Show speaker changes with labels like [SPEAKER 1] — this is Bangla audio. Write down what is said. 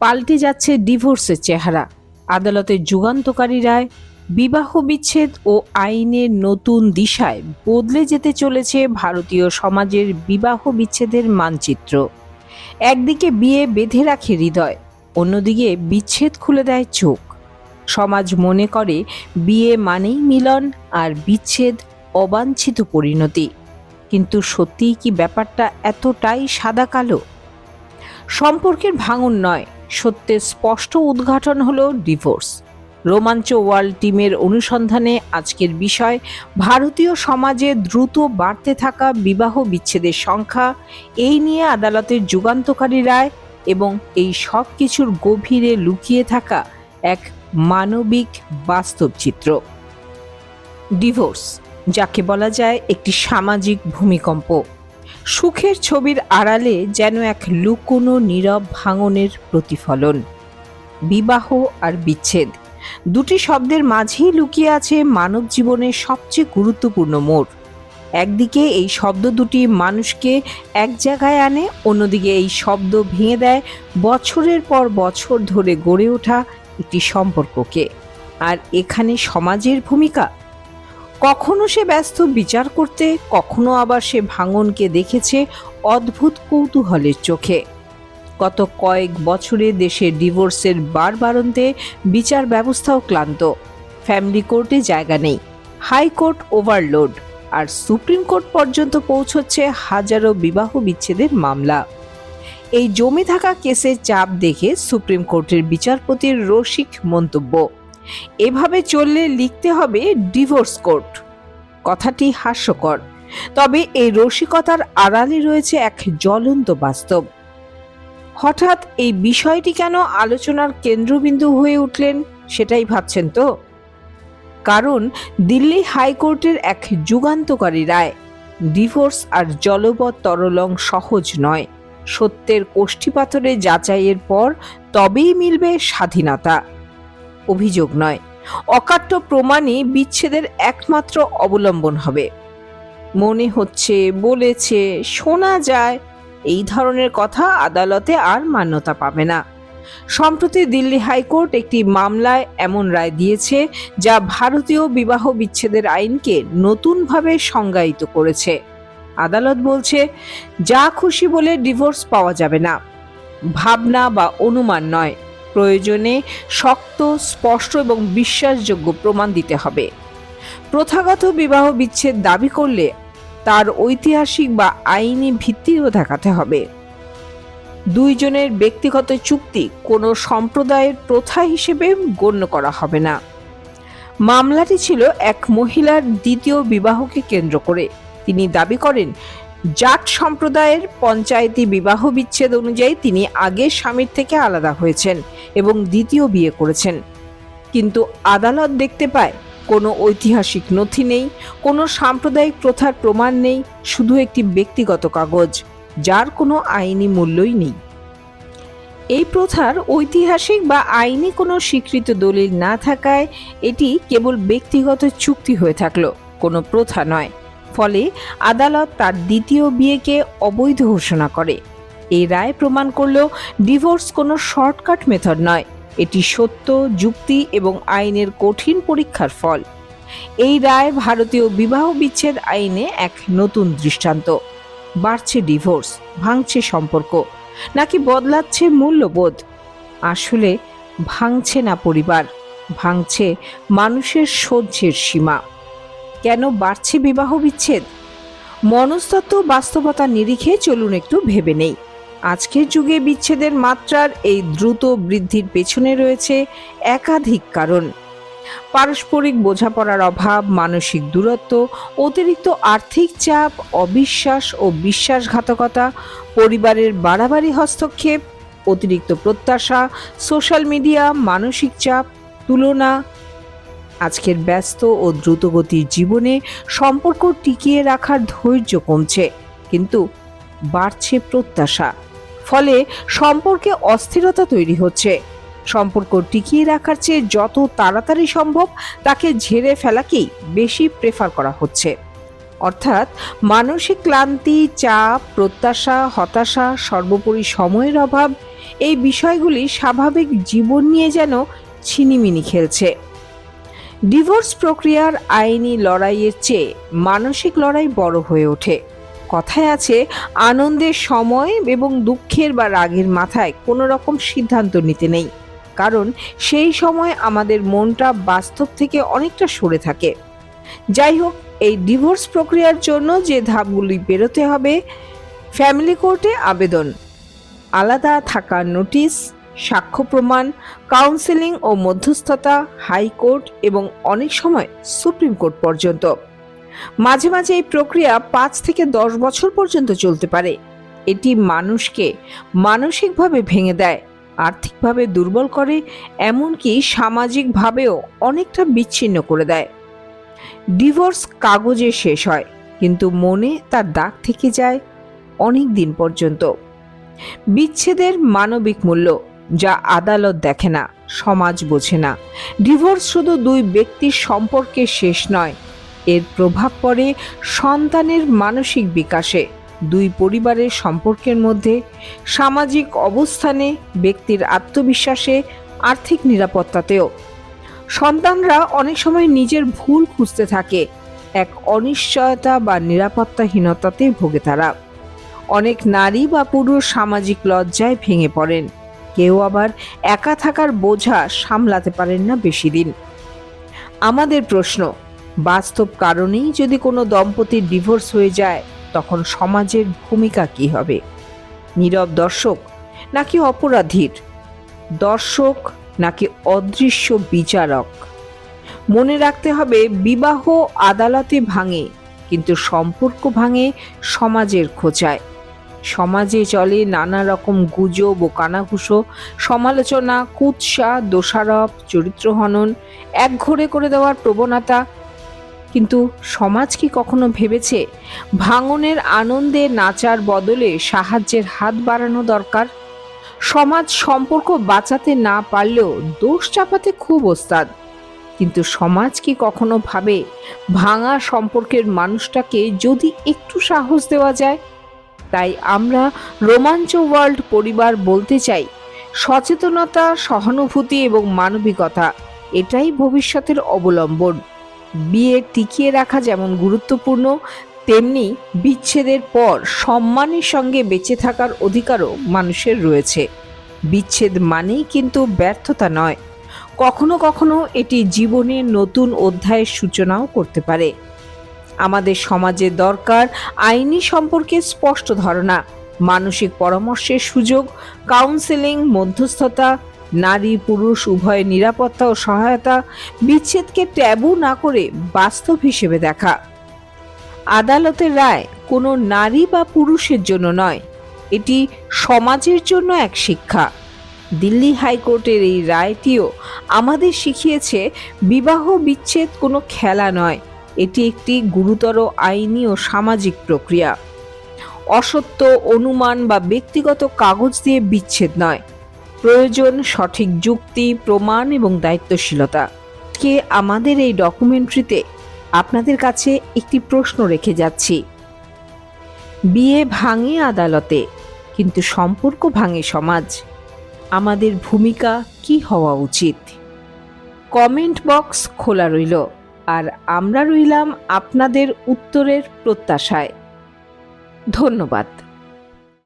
[SPEAKER 1] পাল্টে যাচ্ছে ডিভোর্সের চেহারা। আদালতের যুগান্তকারী রায়, বিবাহ বিচ্ছেদ ও আইনের নতুন দিশায় বদলে যেতে চলেছে ভারতীয় সমাজের বিবাহ বিচ্ছেদের মানচিত্র। একদিকে বিয়ে বেঁধে রাখে হৃদয়, অন্যদিকে বিচ্ছেদ খুলে দেয় চোখ। সমাজ মনে করে বিয়ে মানেই মিলন আর বিচ্ছেদ অবাঞ্ছিত পরিণতি। কিন্তু সত্যিই কি ব্যাপারটা এতটাই সাদা কালো? সম্পর্কের ভাঙন নয় সত্যের স্পষ্ট উদ্ঘাটন হল ডিভোর্স। রোমাঞ্চ ওয়ার্ল্ড টিমের অনুসন্ধানে আজকের বিষয়, ভারতীয় সমাজে দ্রুত বাড়তে থাকা বিবাহ বিচ্ছেদের সংখ্যা, এই নিয়ে আদালতের যুগান্তকারী রায় এবং এই সব কিছুর গভীরে লুকিয়ে থাকা এক মানবিক বাস্তব চিত্র ডিভোর্স, যাকে বলা যায় একটি সামাজিক ভূমিকম্প। সুখের ছবির আড়ালে যেন এক লুকোনো নীরব ভাঙনের প্রতিফলন। বিবাহ আর বিচ্ছেদ। দুটি শব্দের মাঝেই লুকিয়ে আছে মানব জীবনের সবচেয়ে গুরুত্বপূর্ণ মোড়। একদিকে এই শব্দ দুটি মানুষকে এক জায়গায় আনে, অন্যদিকে এই শব্দ ভেঙে দেয় বছরের পর বছর ধরে গড়ে ওঠা একটি সম্পর্ককে। আর এখানে সমাজের ভূমিকা কখনো সে ব্যস্ত বিচার করতে, কখনো আবার সে ভাঙনকে দেখেছে অদ্ভুত কৌতূহলের চোখে। গত কয়েক বছরে দেশের ডিভোর্সের বারবারন্তে বিচার ব্যবস্থাও ক্লান্ত। ফ্যামিলি কোর্টে জায়গা নেই। High court overload. আর সুপ্রিম কোর্ট পর্যন্ত পৌঁছচ্ছে হাজারো বিবাহ বিচ্ছেদের মামলা। এই জমে থাকা কেসের চাপ দেখে সুপ্রিম কোর্টের বিচারপতির রসিক মন্তব্য। এভাবে চললে লিখতে হবে ডিভোর্স কোর্ট। কথাটি হাস্যকর, তবে এই রসিকতার আড়ালে রয়েছে এক জ্বলন্ত বাস্তব। হঠাৎ এই বিষয়টি কেন আলোচনার কেন্দ্রবিন্দু হয়ে উঠলেন সেটাই ভাবছেন তো? কারণ দিল্লি হাইকোর্টের এক যুগান্তকারী রায়, ডিভোর্স আর জলবৎ তরলং সহজ নয়। সত্যের কোষ্ঠীপাথরে যাচাইয়ের পর তবেই মিলবে স্বাধীনতা। অভিযোগ নয়। অকাট্য প্রমাণই বিচ্ছেদের একমাত্র অবলম্বন হবে। মনে হচ্ছে, বলেছে, শোনা যায়, এই ধরনের কথা আদালতে আর মান্যতা পাবে না। সম্প্রতি দিল্লি হাইকোর্ট একটি মামলায় এমন রায় দিয়েছে, যা ভারতীয় বিবাহ বিচ্ছেদের আইনকে নতুনভাবে সংজ্ঞায়িত করেছে। আদালত বলছে, যা খুশি বলে ডিভোর্স পাওয়া যাবে না। ভাবনা বা অনুমান নয়। প্রয়োজনে শক্ত, স্পষ্ট এবং বিশ্বাসযোগ্য প্রমাণ দিতে হবে। প্রথাগত বিবাহ বিচ্ছেদ দাবি করলে তার ঐতিহাসিক বা আইনি ভিত্তিও দেখাতে হবে। দুইজনের ব্যক্তিগত চুক্তি কোনো সম্প্রদায়ের প্রথা হিসেবে গণ্য করা হবে না। মামলাটি ছিল এক মহিলার দ্বিতীয় বিবাহকে কেন্দ্র করে। তিনি দাবি করেন জাট সম্প্রদায়ের পঞ্চায়েতি বিবাহ বিচ্ছেদ অনুযায়ী তিনি আগের স্বামীর থেকে আলাদা হয়েছেন এবং দ্বিতীয় বিয়ে করেছেন। কিন্তু আদালত দেখতে পায়, কোনো ঐতিহাসিক নথি নেই, কোনো সাম্প্রদায়িক প্রথার প্রমাণ নেই, শুধু একটি ব্যক্তিগত কাগজ, যার কোনো আইনি মূল্যই নেই। এই প্রথার ঐতিহাসিক বা আইনি কোনো স্বীকৃত দলিল না থাকায় এটি কেবল ব্যক্তিগত চুক্তি হয়ে থাকল, কোনো প্রথা নয়। ফলে আদালত তার দ্বিতীয় বিয়েকে অবৈধ ঘোষণা করে। এই রায় প্রমাণ করল ডিভোর্স কোনো শর্টকাট মেথড নয়। এটি সত্য, যুক্তি এবং আইনের কঠিন পরীক্ষার ফল। এই রায় ভারতীয় বিবাহ বিচ্ছেদ আইনে এক নতুন দৃষ্টান্ত। বাড়ছে ডিভোর্স, ভাঙছে সম্পর্ক, নাকি বদলাচ্ছে মূল্যবোধ? আসলে ভাঙছে না পরিবার, ভাঙছে মানুষের সহ্যের সীমা। কেন বাড়ছে বিবাহ বিচ্ছেদ? মনস্তত্ত্ব বাস্তবতার নিরিখে চলুন একটু ভেবে নেই। আজকের যুগে বিচ্ছেদের মাত্রার এই দ্রুত বৃদ্ধির পেছনে রয়েছে একাধিক কারণ। পারস্পরিক বোঝাপড়ার অভাব, মানসিক দূরত্ব, অতিরিক্ত আর্থিক চাপ, অবিশ্বাস ও বিশ্বাসঘাতকতা, পরিবারের বাড়াবাড়ি হস্তক্ষেপ, অতিরিক্ত প্রত্যাশা, সোশ্যাল মিডিয়া, মানসিক চাপ, তুলনা আজকের ব্যস্ত ও দ্রুতগতির জীবনে সম্পর্ক টিকিয়ে রাখার ধৈর্য কমছে, কিন্তু বাড়ছে প্রত্যাশা। ফলে সম্পর্কে অস্থিরতা তৈরি হচ্ছে। সম্পর্ক টিকিয়ে রাখার চেয়ে যত তাড়াতাড়ি সম্ভব তাকে ঝেড়ে ফেলাকেই বেশি প্রেফার করা হচ্ছে। অর্থাৎ মানসিক ক্লান্তি, চাপ, প্রত্যাশা, হতাশা, সর্বোপরি সময়ের অভাব, এই বিষয়গুলি স্বাভাবিক জীবন নিয়ে যেন ছিনিমিনি খেলছে। ডিভোর্স প্রক্রিয়ার আইনি লড়াইয়ের চেয়ে মানসিক লড়াই বড় হয়ে ওঠে। কথায় আছে, আনন্দের সময় এবং দুঃখের বা রাগের মাথায় কোনো রকম সিদ্ধান্ত নিতে নেই। কারণ সেই সময় আমাদের মনটা বাস্তব থেকে অনেকটা সরে থাকে। যাই হোক, এই ডিভোর্স প্রক্রিয়ার জন্য যে ধাপগুলি বেরোতে হবে, ফ্যামিলি কোর্টে আবেদন। আলাদা থাকার নোটিশ সাক্ষ্য প্রমাণ কাউন্সেলিং ও মধ্যস্থতা হাইকোর্ট এবং অনেক সময় সুপ্রিম কোর্ট পর্যন্ত। মাঝে মাঝে এই প্রক্রিয়া পাঁচ থেকে দশ বছর পর্যন্ত চলতে পারে। এটি মানুষকে মানসিকভাবে ভেঙে দেয়, আর্থিকভাবে দুর্বল করে, এমনকি সামাজিকভাবেও অনেকটা বিচ্ছিন্ন করে দেয়। ডিভোর্স কাগজে শেষ হয়, কিন্তু মনে তার দাগ থেকে যায় অনেক দিন পর্যন্ত। বিচ্ছেদের মানবিক মূল্য যা আদালত দেখে না, সমাজ বোঝে না। ডিভোর্স শুধু দুই ব্যক্তির সম্পর্কে শেষ নয়, এর প্রভাব পড়ে সন্তানের মানসিক বিকাশে। দুই পরিবারের সম্পর্কের মধ্যে, সামাজিক অবস্থানে, ব্যক্তির আত্মবিশ্বাসে, আর্থিক নিরাপত্তাতেও। সন্তানরা অনেক সময় নিজের ভুল খুঁজতে থাকে, এক অনিশ্চয়তা বা নিরাপত্তাহীনতাতে ভোগে তারা। অনেক নারী বা পুরুষ সামাজিক লজ্জায় ভেঙে পড়েন। কেউ আবার একা থাকার বোঝা সামলাতে পারেন না বেশি দিন। আমাদের প্রশ্ন, বাস্তব কারণেই যদি কোনো দম্পতির ডিভোর্স হয়ে যায়, তখন সমাজের ভূমিকা কি হবে? নীরব দর্শক নাকি অপরাধীর? দর্শক নাকি অদৃশ্য বিচারক? মনে রাখতে হবে, বিবাহ আদালতে ভাঙে, কিন্তু সম্পর্ক ভাঙে সমাজের খোঁচায়। সমাজে চলে নানা রকম গুজব ও কানাঘুষো, সমালোচনা, কুৎসা, দোষারোপ চরিত্রহনন একঘরে করে দেওয়ার প্রবণতা। কিন্তু সমাজ কি কখনো ভেবেছে ভাঙনের আনন্দে নাচার বদলে সাহায্যের হাত বাড়ানো দরকার? সমাজ সম্পর্ক বাঁচাতে না পারলেও দোষ চাপাতে খুব ওস্তাদ। কিন্তু সমাজ কি কখনো ভাবে ভাঙা সম্পর্কের মানুষটাকে যদি একটু সাহস দেওয়া যায়? তাই আমরা রোমাঞ্চ ওয়ার্ল্ড পরিবার বলতে চাই। সচেতনতা, সহানুভূতি এবং মানবিকতা, এটাই ভবিষ্যতের অবলম্বন। বিয়ে টিকিয়ে রাখা যেমন গুরুত্বপূর্ণ, তেমনি বিচ্ছেদের পর সম্মানের সঙ্গে বেঁচে থাকার অধিকারও মানুষের রয়েছে। বিচ্ছেদ মানেই কিন্তু ব্যর্থতা নয়। কখনো কখনো এটি জীবনের নতুন অধ্যায়ের সূচনাও করতে পারে। আমাদের সমাজে দরকার আইনি সম্পর্কে স্পষ্ট ধারণা, মানসিক পরামর্শের সুযোগ কাউন্সেলিং মধ্যস্থতা, নারী, পুরুষ উভয় নিরাপত্তা ও সহায়তা বিচ্ছেদকে ট্যাবু না করে বাস্তব হিসেবে দেখা। আদালতের রায় কোনো নারী বা পুরুষের জন্য নয়, এটি সমাজের জন্য এক শিক্ষা। দিল্লি হাইকোর্টের এই রায়টিও আমাদের শিখিয়েছে বিবাহ বিচ্ছেদ কোনো খেলা নয় এটি একটি গুরুতর আইনি ও সামাজিক প্রক্রিয়া। অসত্য অনুমান বা ব্যক্তিগত কাগজ দিয়ে বিচ্ছেদ নয়। প্রয়োজন সঠিক যুক্তি, প্রমাণ এবং দায়িত্বশীলতা। কে আমাদের এই ডকুমেন্টারিতে আপনাদের কাছে একটি প্রশ্ন রেখে যাচ্ছি। বিয়ে ভাঙে আদালতে, কিন্তু সম্পর্ক ভাঙে সমাজ। আমাদের ভূমিকা কি হওয়া উচিত? কমেন্ট বক্স খোলা রইল। আর আমরা রইলাম আপনাদের উত্তরের প্রত্যাশায়। ধন্যবাদ।